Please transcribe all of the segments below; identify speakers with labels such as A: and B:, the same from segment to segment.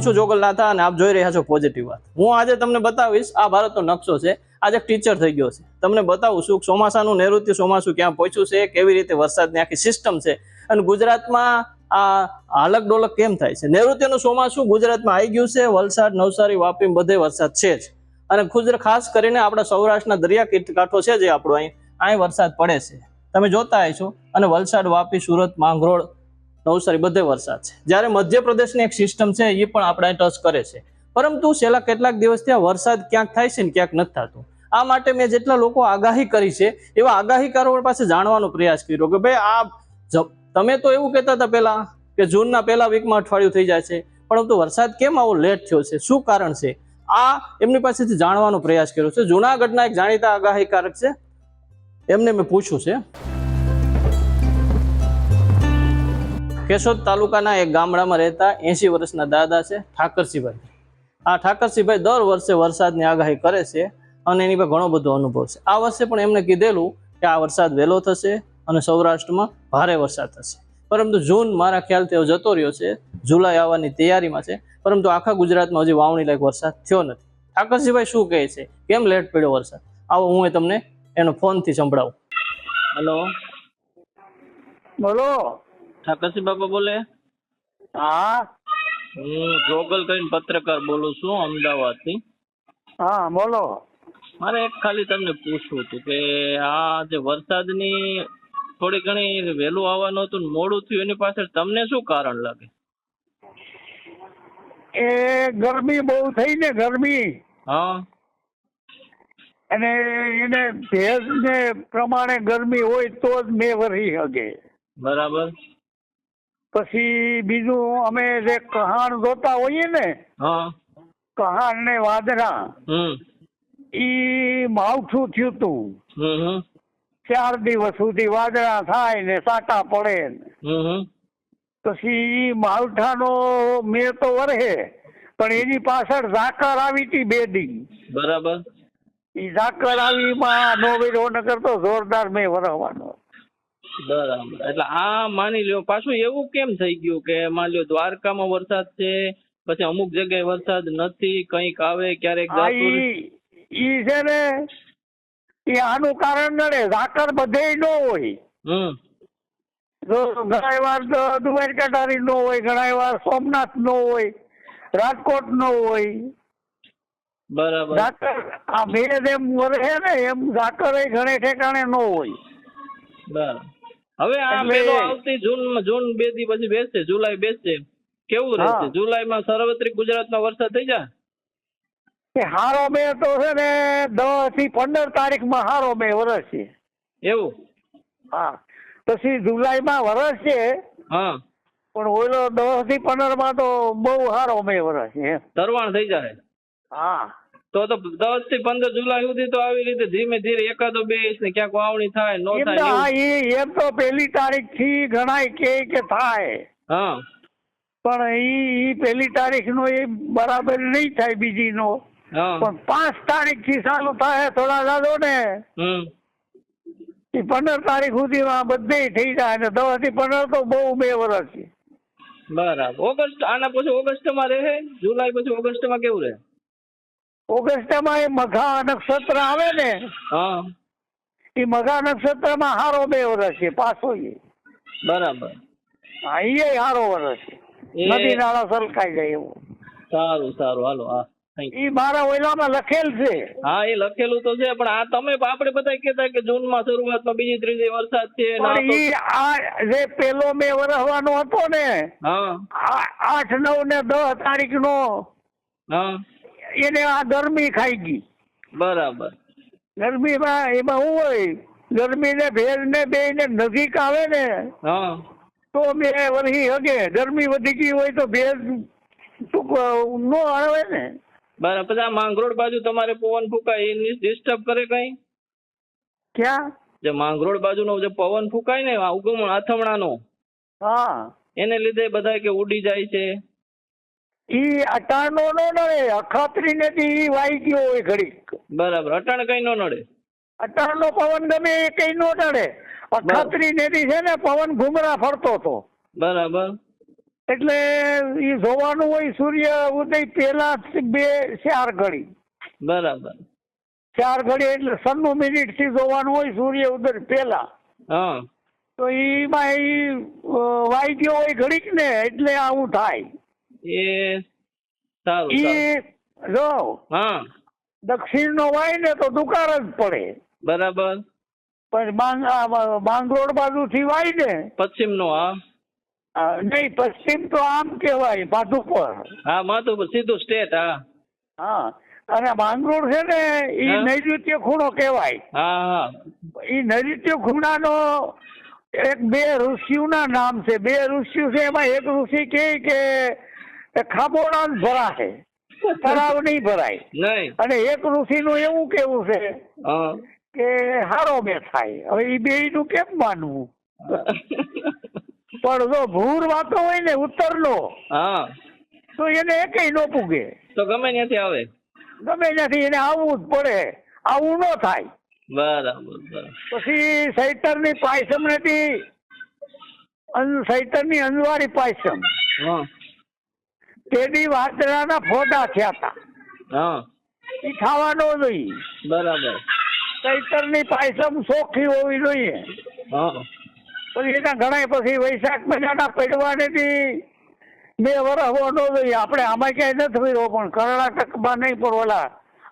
A: હું છું જોગલ અને આપ જોઈ રહ્યા છો પોઝિટિવ વાત. હું આજે તમને બતાવીશ, આ ભારતનો નકશો છે. આજે ટીચર થઈ ગયો છે. તમને બતાવું છું, ચોમાસાનું નૈઋત્ય ચોમાસું ક્યાં પહોંચ્યું છે, કેવી રીતે વરસાદની આખી સિસ્ટમ છે અને ગુજરાતમાં આ હાલક ડોલક કેમ થાય છે? નૈઋત્યનું ચોમાસું ગુજરાતમાં આવી ગયું છે, વલસાડ, નવસારી, વાપી, બધે વરસાદ છે જ. અને ગુજરાત ખાસ કરીને આપણા સૌરાષ્ટ્રના દરિયા કાંઠો છે જે આપણો અહીં અહીં વરસાદ પડે છે. તમે જોતા છો અને વલસાડ, વાપી, સુરત, માંગરોળ નવસારી બધે વરસાદ છે. જ્યારે મધ્યપ્રદેશની એક સિસ્ટમ છે એ પણ આપણે ટચ કરે છે. પરંતુ છેલ્લા કેટલાક દિવસથી આ વરસાદ ક્યાંક થાય છે ને ક્યાંક નથી થતું. આ માટે મેં જેટલા લોકો આગાહી કરી છે, એવા આગાહીકારો પાસે જાણવાનો પ્રયાસ કર્યો કે ભાઈ, આ તમે તો એવું કહેતા હતા પહેલા કે જૂનના પહેલા વીકમાં અઠવાડિયું થઈ જાય છે, પરંતુ વરસાદ કેમ આવો લેટ થયો છે? શું કારણ છે? આ એમની પાસેથી જાણવાનો પ્રયાસ કર્યો છે. જૂનાગઢના એક જાણીતા આગાહીકારક છે. એમને મેં પૂછ્યું છે. કેશોદ તાલુકાના એક ગામડામાં રહેતા એસી વર્ષના દાદા છે ઠાકરસિંહભાઈ. આ ઠાકરસિંહભાઈ દર વર્ષે વરસાદની આગાહી કરે છે અને એની પર ઘણો બધો અનુભવ છે. આ વર્ષે પણ એમને કીધેલું કે આ વરસાદ વહેલો થશે અને સૌરાષ્ટ્રમાં ભારે વરસાદ થશે. પરંતુ જૂન મારા ખ્યાલથી હવે જતો રહ્યો છે જુલાઈ આવવાની તૈયારીમાં છે પરંતુ આખા ગુજરાતમાં હજી વાવણી લાયક વરસાદ થયો નથી. ઠાકરસિંહભાઈ શું કહે છે? કેમ લેટ પડ્યો વરસાદ? આવો હું એ તમને એનો ફોનથી સંભળાવું. હલો.
B: બોલો.
A: ઠાકરસિંહ બાપા બોલે?
B: હા.
A: હું જોગલ કરીને પત્રકાર બોલું છું અમદાવાદથી.
B: હા બોલો.
A: મારે એક ખાલી તમને પૂછવું હતું કે આ જે વરસાદની થોડી ઘણી વહેલું આવવાનું હતું મોડું થયું એની પાછળ તમને શું કારણ લાગે?
B: એ ગરમી બહુ થઈ ને ગરમી.
A: હા.
B: અને એને ભેજ ને પ્રમાણે ગરમી હોય તો જ મેં વરી શકે
A: બરાબર.
B: પછી બીજું અમે જે કહાણ જોતા હોઈએ ને કહાણ ને વાદરા ઈ માવઠું થયું તું. ચાર દિવસ સુધી વાદળા થાય ને સાટા પડે પછી ઈ માવઠાનો મેં તો વરહે પણ એની પાછળ ઝાકર આવી હતી બે દી.
A: બરાબર.
B: ઈ ઝાકર આવી માં નો વેરો નકર તો જોરદાર મેં વરહવાનો.
A: બરાબર. એટલે આ માની લ્યો પાછું એવું કેમ થઈ ગયું કે માની લ્યો દ્વારકામાં વરસાદ છે પછી અમુક જગ્યાએ વરસાદ નથી કંઈક આવે ક્યારેક.
B: ઈ છે ને એ આનું કારણ નડે ઝાકર બધે ન હોય.
A: હમ.
B: જો ઘણા વાર તો દુબઈ કટારી નો હોય ઘણા વાર સોમનાથ નો હોય રાજકોટ નો હોય.
A: બરાબર.
B: ઝાકર આ ભેદ એમ વરે ને એમ ઝાકર ઘણે ઠેકાણે નો હોય.
A: બરાબર. હવે આ મેળો આવતી જૂન જૂન બે દી પછી બેસશે જુલાઈ બેસશે કેવું રહેશે? જુલાઈમાં સર્વત્રિક ગુજરાતમાં વરસાદ થઈ જાય?
B: કે હારો મે તો છે ને દસથી પંદર તારીખમાં હારો મે વરસશે
A: એવું?
B: હા. પછી જુલાઈમાં વરસશે.
A: હા.
B: પણ ઓલો દસથી પંદરમાં તો બહુ હારો મે વરસશે એમ.
A: તરવાણ થઈ જાય.
B: હા.
A: તો તો દસથી પંદર જુલાઈ સુધી તો આવી રીતે ધીમે ધીરે એકાદો બે ઇંચ ને ક્યાંક વાવણી થાય નો થાય
B: એ એમ તો પહેલી તારીખથી ગણાય કે કે થાય.
A: હા.
B: પણ ઈ ઈ પહેલી તારીખ નો એ બરાબર નહીં થાય બીજી નો પણ પાંચ તારીખથી ચાલુ થાય થોડા દાદો ને.
A: હમ.
B: ઈ પંદર તારીખ સુધીમાં બધે થઈ જાય ને દસથી પંદર તો બહુ બે વર્ષ છે.
A: બરાબર. ઓગસ્ટ આના પછી ઓગસ્ટમાં રહે? જુલાઈ પછી ઓગસ્ટમાં કેવું રહે?
B: ઓગસ્ટમાં એ મઘા નક્ષત્ર આવે ને
A: હા.
B: એ મઘા નક્ષત્રમાં હારો બે વર્ષ છે પાછો એ.
A: બરાબર.
B: હા એ હારો વર્ષ છે. નદી નાળા સરકાઈ જાય એવું.
A: સારું સારું. હાલો હા.
B: એ મારા ઓયલામાં લખેલ છે.
A: હા એ લખેલું તો છે પણ આ તમે આપણે બધા કહેતા કે જૂનમાં શરૂઆતમાં બીજી ત્રીજી વરસાદ છે આ તો-
B: આ જે પેલો મેં વરસવાનો હતો ને
A: હા.
B: આઠ નવ ને દસ તારીખ નો
A: હા.
B: એને આ ગરમી ખાઈ ગઈ.
A: બરાબર.
B: ગરમીમાં એમાં હું હોય ગરમી ને ભેજ ને બે ને નજીક આવે ને
A: હા.
B: તો બે વરસી હગે ગરમી વધી ગઈ હોય તો ભેજ નો આવે ને.
A: બરાબર. પછી આ માંગરોળ બાજુ તમારે પવન ફૂંકાય એ ડિસ્ટર્બ કરે કઈ?
B: ક્યાં?
A: જે માંગરોળ બાજુનો જે પવન ફૂંકાય ને ઉગમણ ઉગમ આથમણાનો
B: હા.
A: એને લીધે બધા કે ઉડી જાય છે.
B: ઈ અટાણનો નો નડે અખાત્રી ને ઈ વાઈ ગયો હોય ઘડીક.
A: બરાબર અટાણ કઈ નો નડે?
B: અટાણનો પવન ગમે એ કઈ નો નડે. અખાત્રી ને છે ને પવન ઘુમરા ફરતો હતો.
A: બરાબર.
B: એટલે એ જોવાનું હોય સૂર્ય ઉદય પહેલા બે ચાર ઘડી.
A: બરાબર.
B: ચાર ઘડી એટલે સન્નું મિનિટથી જોવાનું હોય સૂર્ય ઉદય પહેલા.
A: હા.
B: તો એમાં એ વાઈ ગયો હોય ઘડીક ને એટલે આવું થાય.
A: એ સારું
B: એ જો
A: હા.
B: દક્ષિણ નો વાય ને તો દુકાર જ પડે.
A: બરાબર.
B: પણ બાજુ થી વાય ને.
A: પશ્ચિમ નો હા
B: નહીં પશ્ચિમ તો આમ કેવાય માધુપર.
A: હા માધુપર સીધું સ્ટેટ હા.
B: હા. અને માંગરોળ છે ને એ. નૈઋત્ય ખૂણો કહેવાય.
A: હા
B: એ નૈઋત્ય ખૂણાનો એક બે ઋષિઓના નામ છે. બે ઋષિઓ છે એમાં એક ઋષિ કહે કે ખાબોળા જ ભરાશે તળાવ નહીં ભરાય અને એક ઋષિ નું એવું કેવું છે કે હારો બે થાય. હવે એ બે નું કેમ માનવું? પણ જો ભૂર વાતો હોય ને ઉત્તર
A: નો
B: તો એને એકેય નો પૂગે.
A: તો ગમે ત્યાંથી આવે.
B: ગમે ત્યાંથી એને આવવું જ પડે. આવું નો થાય.
A: બરાબર પછી
B: પછી સૈતરની પાયસમ નથી અન- સૈતરની અંજવારી પાયસમ. તેની વાદળાના ફોટા થયા હતા
A: હા.
B: એ ખાવાનો જોઈએ
A: બરાબર.
B: સૈતરની પાયસમ ચોખ્ખી હોવી જોઈએ.
A: હા.
B: પછી એના ઘણા પછી વૈશાખ મહિનાના પડવાનેથી બે વર્ષ ન જોઈએ આપણે આમાં ક્યાંય નથી ફેરવો પણ કર્ણાટકમાં નહીં પણ ઓલા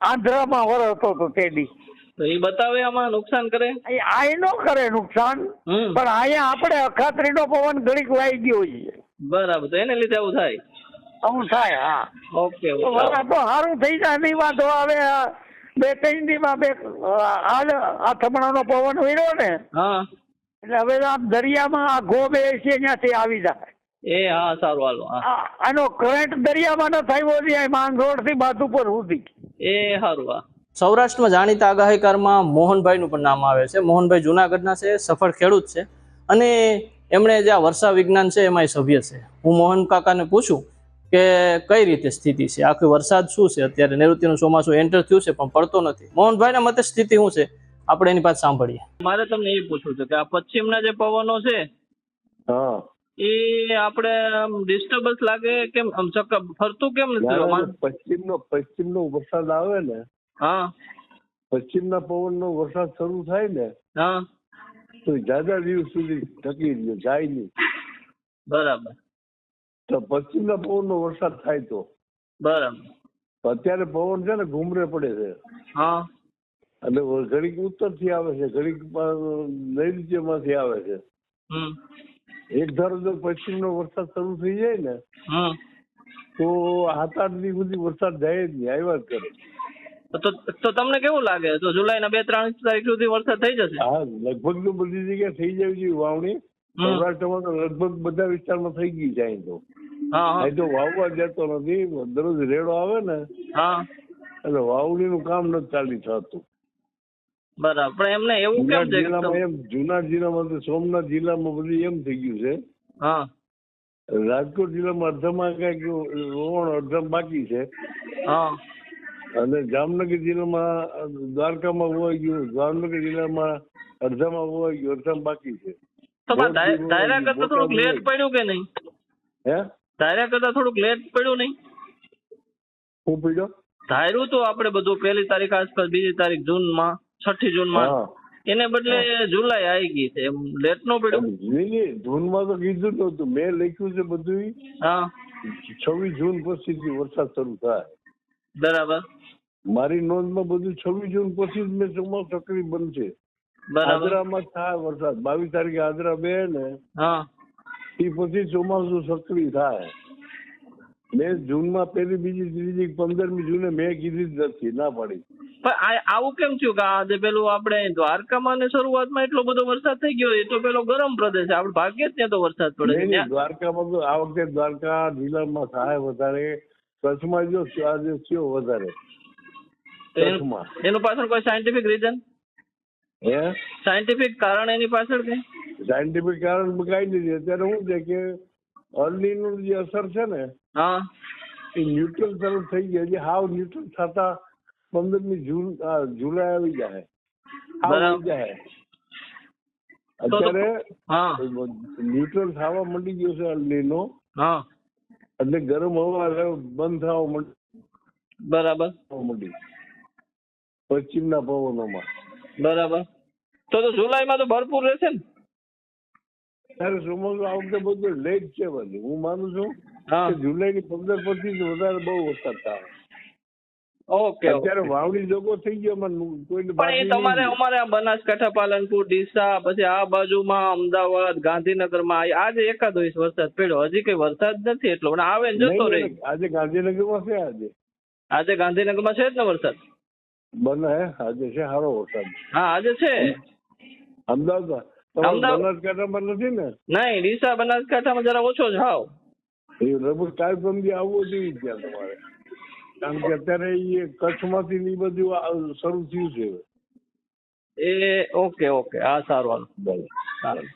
B: આંધ્રામાં વર હતો તો તેડી
A: તો એ બતાવે આમાં નુકસાન કરે?
B: આય નો કરે નુકસાન પણ અહીંયા આપણે અખાત્રીનો પવન ઘડીક વાઈ ગયો છે.
A: બરાબર. તો એને લીધે આવું થાય.
B: આવું થાય હા.
A: ઓકે
B: તો
A: ઓકે
B: તો સારું થઈ જાય નહીં વાંધો આવે બે ત્રણ દીમાં બે આ આ થમણાનો પવન વળ્યો ને
A: હા.
B: એટલે હવે આમ દરિયામાં આ ગો બે છે ત્યાંથી આવી જાય.
A: એ હા સારું હાલો હા.
B: આ- આનો કરંટ દરિયામાં ન થયો છે માંગરોળથી બાજુ પર સુધી.
A: એ સારું હા. સૌરાષ્ટ્રમાં જાણીતા આગાહીકારમાં મોહનભાઈનું પણ નામ આવે છે. મોહનભાઈ જુનાગઢના છે સફળ ખેડૂત છે. અને એમણે જે આ વર્ષા વિજ્ઞાન છે એમાં સભ્ય છે. હું મોહન કાકાને પૂછું કે કઈ રીતે સ્થિતિ છે? આખી વરસાદ શું છે? અત્યારે નૈઋત્યનું ચોમાસું એન્ટર થયું છે પણ પડતો નથી. મોહનભાઈના મતે સ્થિતિ શું છે? આપણે એની પાસે સાંભળીએ. મારે તમને એ પૂછવું છે કે આ પશ્ચિમના જે પવનો છે એ આપણે ડિસ્ટર્બન્સ લાગે કેમ? આમ ચક્કર ફરતું કેમ
C: પશ્ચિમ નો પશ્ચિમ નો વરસાદ આવે ને
A: હા.
C: પશ્ચિમના પવનનો વરસાદ શરૂ થાય ને
A: હા.
C: તો જાદા દિવસ સુધી ટકી રહ્યો જાય નહીં.
A: બરાબર.
C: તો પશ્ચિમના પવનનો વરસાદ થાય તો?
A: બરાબર.
C: અત્યારે પવન છે ને ઘૂમરે પડે છે.
A: હા.
C: એટલે ઘડીક ઉત્તરથી આવે છે ઘડીક નૈઋત્યમાંથી આવે છે. એક ધારો જો પશ્ચિમનો વરસાદ શરૂ થઈ જાય ને તો સાત આઠ દિવસ સુધી વરસાદ જાય જ નહીં આવ્યા જ કરે.
A: તો તમને કેવું લાગે? તો જુલાઈના બે ત્રણ તારીખ સુધી વરસાદ થઈ જશે?
C: હા લગભગ તો બધી જગ્યાએ થઈ જાય છે વાવણી. સૌરાષ્ટ્રમાં તો લગભગ બધા વિસ્તારમાં થઈ ગઈ છે અહીં તો. અહીં તો વાવવા જતો નથી દરરોજ રેડો આવે ને એટલે વાવણી નું કામ નથી ચાલી થતું.
A: બરાબર. પણ એમને એવું કેમ છે
C: જિલ્લામાં એમ જુનાગઢ જિલ્લામાં તો સોમનાથ જિલ્લામાં બધું એમ થઈ ગયું છે.
A: હા.
C: રાજકોટ જિલ્લામાં અડધામાં કંઈક રોવણ અડધામાં બાકી છે.
A: હા.
C: અને જામનગર જિલ્લામાં દ્વારકામાં હોવાઈ ગયું જામનગર જિલ્લામાં અડધામાં હોવાઈ ગયું અડધામાં બાકી છે.
A: તો પણ ધાર-
C: બોટાદ
A: ધાર્યા કરતા થોડુંક લેટ પડ્યું કે નહીં?
C: હે?
A: ધાર્યા કરતા થોડુંક લેટ પડ્યું નહીં?
C: હું પીડો
A: ધાર્યું તો આપણે બધું પહેલી તારીખ આસપાસ બીજી તારીખ જૂનમાં છઠ્ઠી જૂનમાં એને બદલે જુલાઈ આવી ગઈ છે. એમ લેટ નો પડ્યું.
C: જૂનમાં તો કીધું નતું મેં લખ્યું છે બધું
A: હા.
C: છવ્વીસ જૂન પછી વરસાદ શરૂ થાય.
A: બરાબર.
C: મારી નોંધમાં બધું છવ્વીસ જૂન પછી જ મેં ચોમાસું સક્રિય બનશે આદરામાં થાય વરસાદ. બાવીસ તારીખે આદરા બે ને એ પછી ચોમાસું સક્રિય થાય. મેં જૂનમાં પેલી બીજી ત્રીજી પંદરમી જૂને મેં કીધી જ નથી ના પાડી.
A: પણ આવું કેમ થયું કે આજે પેલું આપણે દ્વારકામાં ને શરૂઆતમાં એટલો બધો વરસાદ થઈ ગયો એ તો પેલો ગરમ પ્રદેશ છે. આપણે ભાગ્યે જ ત્યાં તો વરસાદ પડે
C: દ્વારકામાં તો આ વખતે દ્વારકા જિલ્લામાં થાય વધારે. કચ્છમાં જો આજે થયો વધારે.
A: એનું પાછળ કોઈ સાયન્ટિફિક રીઝન
C: હે?
A: સાયન્ટિફિક કારણ એની પાછળ કઈ?
C: સાયન્ટિફિક કારણ કઈ નથી અત્યારે શું છે કે અર્લીનું જે અસર છે ને
A: હા.
C: એ ન્યુટ્રલ તરફ થઈ ગયા. છે હાવ ન્યુટ્રલ થતા પંદરમી જૂન જુલાઈ આવી જાય. આવી જાય. અત્યારે
A: હા.
C: ન્યુટ્રલ થવા મંડી ગયો છે અર્લીનો.
A: હા.
C: એટલે ગરમ હવા બંધ થવા મંડી.
A: બરાબર.
C: થવા માંડી. પશ્ચિમના પવનોમાં.
A: બરાબર. તો તો જુલાઈમાં તો ભરપૂર રહેશે ને?
C: ત્યારે ચોમાસું આ વખતે બધું લેટ છે બધું. હું માનું છું કે જુલાઈ ની પંદર પછી વધારે બહુ વરસાદ થાય.
A: ઓકે
C: અત્યારે વાવણી જોગો થઈ ગયો મને કોઈ
A: પણ એ તમારે અમારે આ બનાસકાંઠા પાલનપુર ડીસા પછી આ બાજુમાં અમદાવાદ ગાંધીનગરમાં આજે એકાદ ઇંચ વરસાદ પડ્યો. હજી કઈ વરસાદ નથી એટલો. પણ આવે ને જતો રહે.
C: આજે ગાંધીનગરમાં છે આજે.
A: આજે ગાંધીનગરમાં છે જ ને વરસાદ?
C: બને આજે છે સારો વરસાદ.
A: હા આજે છે.
C: અમદાવાદ બનાસકાંઠામાં નથી ને?
A: નહીં ડીસા બનાસકાંઠામાં જરા ઓછો જ હાવ.
C: એ લગભગ કાલ પરમદી આવવો જોઈએ ત્યાં તમારે. કારણ કે અત્યારે એ કચ્છમાંથી ની એ બધું શરૂ થયું છે
A: એ ઓકે ઓકે. હા સારું હાલો. સારું.